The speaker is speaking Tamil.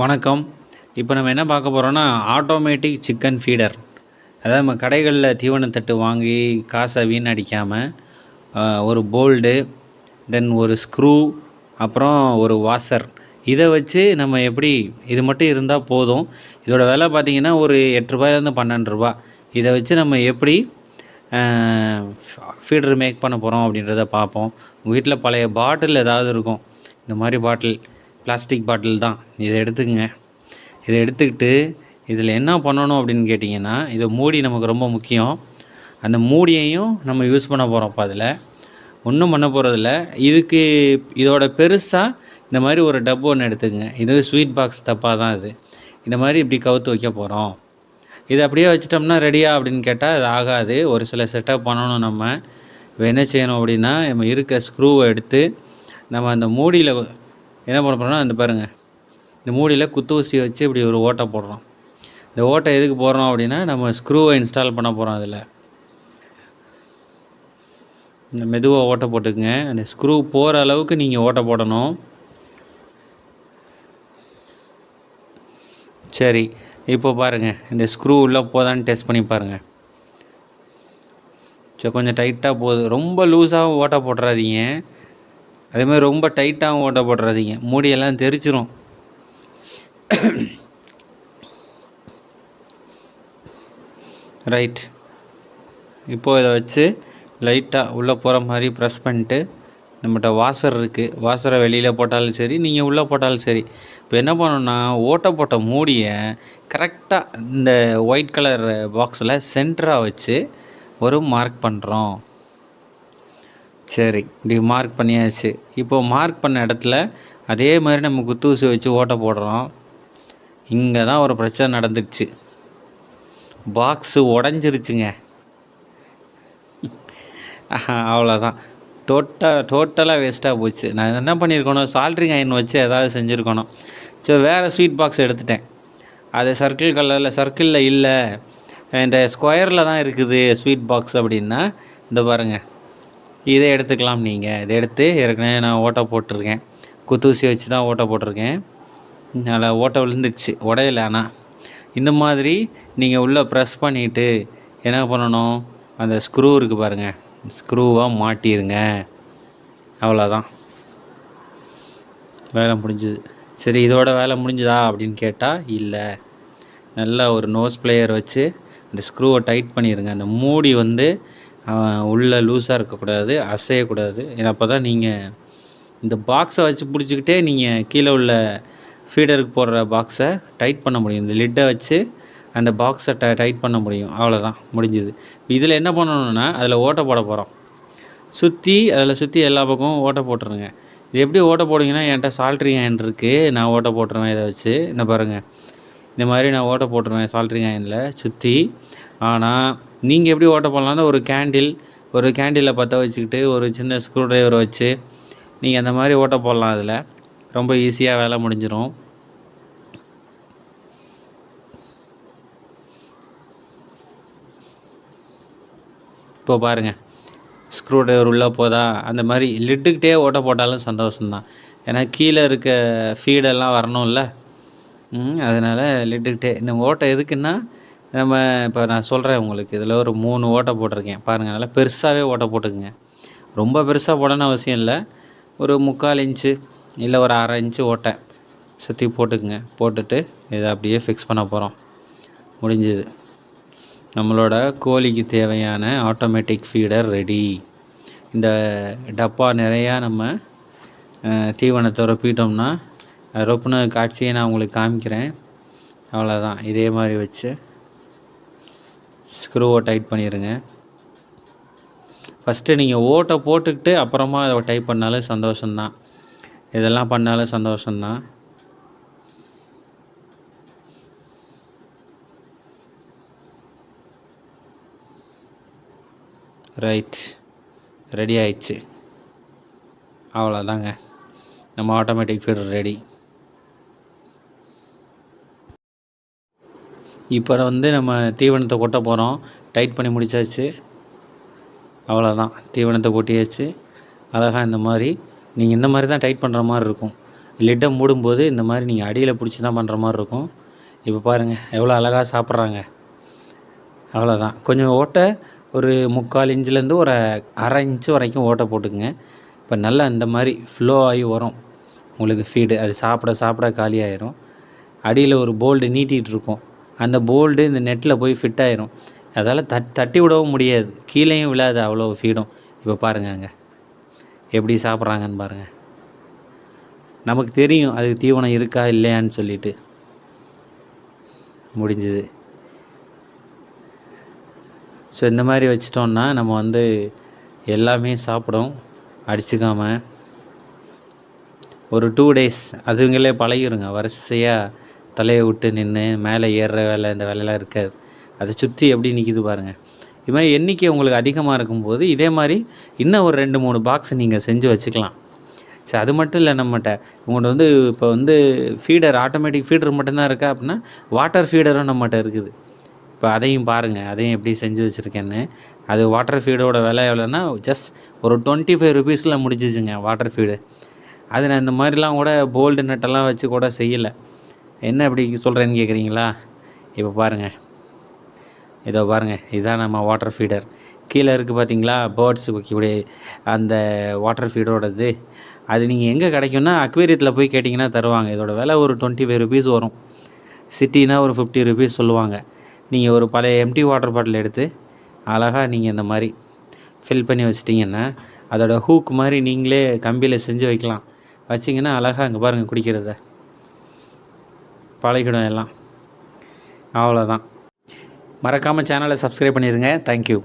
வணக்கம். இப்போ நம்ம என்ன பார்க்க போகிறோன்னா ஆட்டோமேட்டிக் சிக்கன் ஃபீடர் அதாவது நம்ம கடைகளில் தீவனத்தட்டு வாங்கி காசை வீணடிக்காமல் ஒரு போல்டு தென் ஒரு ஸ்க்ரூ அப்புறம் ஒரு வாசர் இதை வச்சு நம்ம எப்படி இது மட்டும் இருந்தால் போதும். இதோட விலை பார்த்திங்கன்னா ஒரு எட்டு ரூபாயிலேருந்து பன்னெண்டு ரூபா. இதை வச்சு நம்ம எப்படி ஃபீடர் மேக் பண்ண போகிறோம் அப்படின்றத பார்ப்போம். உங்கள் வீட்டில் பழைய பாட்டில் ஏதாவது இருக்கும். இந்த மாதிரி பாட்டில் பிளாஸ்டிக் பாட்டில் தான். இதை எடுத்துக்கங்க. இதை எடுத்துக்கிட்டு இதில் என்ன பண்ணணும் அப்படின்னு கேட்டிங்கன்னா இதை மூடி நமக்கு ரொம்ப முக்கியம். அந்த மூடியையும் நம்ம யூஸ் பண்ண போகிறோம் அதில். ஒன்றும் பண்ண போகிறதில்ல இதுக்கு இதோட பெருசாக இந்த மாதிரி ஒரு டப்பு ஒன்று எடுத்துக்கங்க. இது ஸ்வீட் பாக்ஸ் தப்பாக தான் இது. இந்த மாதிரி இப்படி கவுத்து வைக்க போகிறோம் இது அப்படியே வச்சிட்டோம்னா ரெடியா அப்படின்னு கேட்டால் அது ஆகாது. ஒரு சில செட்டப் பண்ணணும் நம்ம. இப்போ என்ன செய்யணும் அப்படின்னா நம்ம இருக்க ஸ்க்ரூவை எடுத்து நம்ம அந்த மூடியில் என்ன பண்ண போகிறோம்னா அந்த பாருங்கள் இந்த மூடியில் குத்து ஊசி வச்சு இப்படி ஒரு ஓட்டை போடுறோம். இந்த ஓட்டை எதுக்கு போடுறோம் அப்படின்னா நம்ம ஸ்க்ரூவை இன்ஸ்டால் பண்ண போகிறோம் அதில். இந்த மெதுவாக ஓட்டை போட்டுக்குங்க. அந்த ஸ்க்ரூ போகிற அளவுக்கு நீங்கள் ஓட்டை போடணும். சரி இப்போ பாருங்கள் இந்த ஸ்க்ரூ உள்ளே போதான்னு டெஸ்ட் பண்ணி பாருங்கள் சரி கொஞ்சம் டைட்டாக போகுது ரொம்ப லூஸாகவும் ஓட்டை போட்டுறாதீங்க. அதே மாதிரி ரொம்ப டைட்டாகவும் ஓட்ட போடுறாதீங்க மூடியெல்லாம் தெரிச்சிரும். ரைட் இப்போது இதை வச்சு லைட்டாக உள்ளே போகிற மாதிரி ப்ரெஸ் பண்ணிட்டு நம்மகிட்ட வாசர் இருக்குது வாசரை வெளியில் போட்டாலும் சரி நீங்கள் உள்ளே போட்டாலும் சரி. இப்போ என்ன பண்ணணும்னா ஓட்ட போட்ட மூடியை கரெக்டாக இந்த ஒயிட் கலர் பாக்ஸில் சென்டராக வச்சு ஒரு மார்க் பண்ணுறோம் சரி இப்படி மார்க் பண்ணியாச்சு. இப்போது மார்க் பண்ண இடத்துல அதே மாதிரி நம்ம குத்தூசி வச்சு ஓட்டை போடுறோம். இங்கே தான் ஒரு பிரச்சனை நடந்துடுச்சு பாக்ஸு உடஞ்சிருச்சுங்க. அவ்வளோதான் டோட்டா tota-, டோட்டலாக வேஸ்ட்டாக போச்சு. நான் என்ன பண்ணியிருக்கணும்? சால்ட்ரிங் அயன் வச்சு ஏதாவது செஞ்சுருக்கணும். ஸோ வேறு ஸ்வீட் பாக்ஸ் எடுத்துட்டேன். அது சர்க்கிள் கலரில் சர்க்கிளில் இல்லை. இந்த ஸ்கொயரில் தான் இருக்குது ஸ்வீட் பாக்ஸ் அப்படின்னா இந்த பாருங்கள் இதை எடுத்துக்கலாம் நீங்கள் இதை எடுத்து ஏற்கனவே நான் ஓட்டை போட்டிருக்கேன். குத்தூசி வச்சு தான் ஓட்டை போட்டிருக்கேன். அதில் ஓட்டை விழுந்துச்சு உடையல ஆனால் இந்த மாதிரி நீங்கள் உள்ளே ப்ரெஸ் பண்ணிவிட்டு என்ன பண்ணணும்? அந்த ஸ்க்ரூ இருக்குது பாருங்கள் ஸ்க்ரூவாக மாட்டிருங்க. அவ்வளோதான் வேலை முடிஞ்சுது. சரி இதோட வேலை முடிஞ்சுதா அப்படின்னு கேட்டால் இல்லை. நல்லா ஒரு நோஸ் பிளேயர் வச்சு அந்த ஸ்க்ரூவை டைட் பண்ணிடுங்க அந்த மூடி வந்து உள்ளே லூஸாக இருக்கக்கூடாது அசையக்கூடாது. ஏன்னா அப்போ தான் நீங்கள் இந்த பாக்ஸை வச்சு பிடிச்சிக்கிட்டே நீங்கள் கீழே உள்ள ஃபீடருக்கு போடுற பாக்ஸை டைட் பண்ண முடியும். இந்த லிட்டை வச்சு அந்த பாக்ஸை ட டைட் பண்ண முடியும். அவ்வளோதான் முடிஞ்சுது. இதில் என்ன பண்ணணுன்னா அதில் ஓட்டை போட போகிறோம் சுற்றி அதில் சுற்றி எல்லா பக்கமும் ஓட்டை போட்டுருங்க. இது எப்படி ஓட்டை போடுங்கன்னா என்கிட்ட சால்ட்ரி அயன் இருக்குது நான் ஓட்டை போட்டுருவேன் இதை வச்சு. இந்த பாருங்கள் இந்த மாதிரி நான் ஓட்டை போட்டுருவேன் சால்ட்ரிங் அயனில் சுற்றி ஆனால் நீங்கள் எப்படி ஓட்ட போடலான்னா ஒரு கேண்டில் ஒரு கேண்டிலை பற்ற வச்சுக்கிட்டு ஒரு சின்ன ஸ்க்ரூ ட்ரைவரை வச்சு நீங்கள் அந்த மாதிரி ஓட்ட போடலாம் அதில். ரொம்ப ஈஸியாக வேலை முடிஞ்சிடும் இப்போ பாருங்கள் ஸ்க்ரூ ட்ரைவர் உள்ளே போதா அந்த மாதிரி லிட்டுக்கிட்டே ஓட்ட போட்டாலும் சந்தோஷம்தான். ஏன்னா கீழே இருக்க ஃபீடெல்லாம் வரணும்ல. அதனால் லிட்டுக்கிட்டே இந்த ஓட்டை எதுக்குன்னா நம்ம இப்போ நான் சொல்கிறேன் உங்களுக்கு. இதில் ஒரு மூணு ஓட்டை போட்டிருக்கேன். பாருங்கள் நல்லா பெருசாகவே ஓட்டை போட்டுக்குங்க. ரொம்ப பெருசாக போடணும்னு அவசியம் இல்லை. ஒரு முக்கால் இன்ச்சு இல்லை ஒரு அரை இன்ச்சு ஓட்டை சுற்றி போட்டுக்குங்க. போட்டுட்டு இதை அப்படியே ஃபிக்ஸ் பண்ண போகிறோம் முடிஞ்சுது. நம்மளோட கோழிக்கு தேவையான ஆட்டோமேட்டிக் ஃபீடர் ரெடி இந்த டப்பா நிறையா நம்ம தீவனத்தை ரொப்பிட்டோம்னா ரொப்புன காட்சியை நான் உங்களுக்கு காமிக்கிறேன். அவ்வளோதான் இதே மாதிரி வச்சு ஸ்க்ரூவை டைட் பண்ணிடுங்க ஃபஸ்ட்டு நீங்கள் ஓட்டை போட்டுக்கிட்டு அப்புறமா அதை டைப் பண்ணாலும் சந்தோஷம்தான். இதெல்லாம் பண்ணாலும் சந்தோஷம்தான். ரைட் ரெடி ஆயிடுச்சு. அவ்வளோதாங்க நம்ம ஆட்டோமேட்டிக் ஃபீடர் ரெடி இப்போ வந்து நம்ம தீவனத்தை கொட்ட போகிறோம் டைட் பண்ணி முடிச்சாச்சு. அவ்வளோதான் தீவனத்தை கொட்டியாச்சு. அழகாக இந்த மாதிரி நீங்கள் இந்த மாதிரி தான் டைட் பண்ணுற மாதிரி இருக்கும். லிட்டை மூடும்போது இந்த மாதிரி நீங்கள் அடியில் பிடிச்சி தான் பண்ணுற மாதிரி இருக்கும். இப்போ பாருங்கள் எவ்வளோ அழகாக சாப்பிட்றாங்க. அவ்வளோதான் கொஞ்சம் ஓட்டை ஒரு முக்கால் இன்ச்லேருந்து ஒரு அரை இன்ச்சு வரைக்கும் ஓட்டை போட்டுக்குங்க. இப்போ நல்லா இந்த மாதிரி ஃப்ளோ ஆகி வரும். உங்களுக்கு ஃபீடு அது சாப்பிட சாப்பிட காலியாயிரும். அடியில் ஒரு போல்டு நீட்டிகிட்டு இருக்கும். அந்த போல்டு இந்த நெட்டில் போய் ஃபிட் ஆயிரும். அதால் தட் தட்டி விடவும் முடியாது. கீழேயும் விழாது அவ்வளோ ஃபீடும் இப்போ பாருங்க அங்கே. எப்படி சாப்பிட்றாங்கன்னு பாருங்கள் நமக்கு தெரியும் அதுக்கு தீவனம் இருக்கா இல்லையான்னு சொல்லிட்டு. முடிஞ்சுது. ஸோ இந்த மாதிரி வச்சிட்டோம்னா நம்ம வந்து எல்லாமே சாப்பிடும். அடிச்சுக்காமல் ஒரு டூ டேஸ் அதுங்களே பழகிருங்க. வரிசையாக தலையை விட்டு நின்று மேலே ஏறுற வேலை இந்த வேலையெல்லாம் இருக்காது. அதை சுற்றி எப்படி நிற்கிது பாருங்கள் இது மாதிரி எண்ணிக்கை உங்களுக்கு அதிகமாக இருக்கும்போது இதே மாதிரி இன்னும் ஒரு ரெண்டு மூணு பாக்ஸ் நீங்கள் செஞ்சு வச்சுக்கலாம். சரி அது மட்டும் இல்லை நம்மகிட்ட. உங்கள்கிட்ட வந்து இப்போ வந்து ஃபீடர் ஆட்டோமேட்டிக் ஃபீடர் மட்டும்தான் இருக்கா அப்படின்னா வாட்டர் ஃபீடரும் நம்மகிட்ட இருக்குது. இப்போ அதையும் பாருங்கள் அதையும் எப்படி செஞ்சு வச்சுருக்கேன்னு. அது வாட்டர் ஃபீடோட விலை எவ்வளோன்னா ஜஸ்ட் ஒரு டுவெண்ட்டி ஃபைவ் ருபீஸில் முடிஞ்சிச்சுங்க வாட்டர் ஃபீடு அது நான் இந்த மாதிரிலாம் கூட போல்டு நட்டெல்லாம் வச்சு கூட செய்யலை. என்ன இப்படி சொல்கிறேன்னு கேட்குறீங்களா இப்போ பாருங்கள் இதோ பாருங்கள் இதுதான் நம்ம வாட்டர் ஃபீடர் கீழே இருக்குது பார்த்தீங்களா பேர்ட்ஸ் வைக்கக்கூடிய அந்த வாட்டர் ஃபீடரோடது அது நீங்கள் எங்கே கிடைக்கும்னா அக்வேரியத்தில் போய் கேட்டிங்கன்னா தருவாங்க. இதோட விலை ஒரு டுவெண்ட்டி ஃபைவ் ருபீஸ் வரும். சிட்டினா ஒரு ஃபிஃப்டி ருபீஸ் சொல்லுவாங்க. நீங்கள் ஒரு பழைய எம்டி வாட்டர் பாட்டில் எடுத்து அழகாக நீங்கள் இந்த மாதிரி ஃபில் பண்ணி வச்சிட்டிங்கன்னா அதோட ஹூக் மாதிரி நீங்களே கம்பியில் செஞ்சு வைக்கலாம். வச்சிங்கன்னா அழகாக அங்கே பாருங்கள் குடிக்கிறத. பழகிடும் எல்லாம். அவ்வளோதான் மறக்காமல் சேனலை சப்ஸ்கிரைப் பண்ணிடுங்க தேங்க்யூ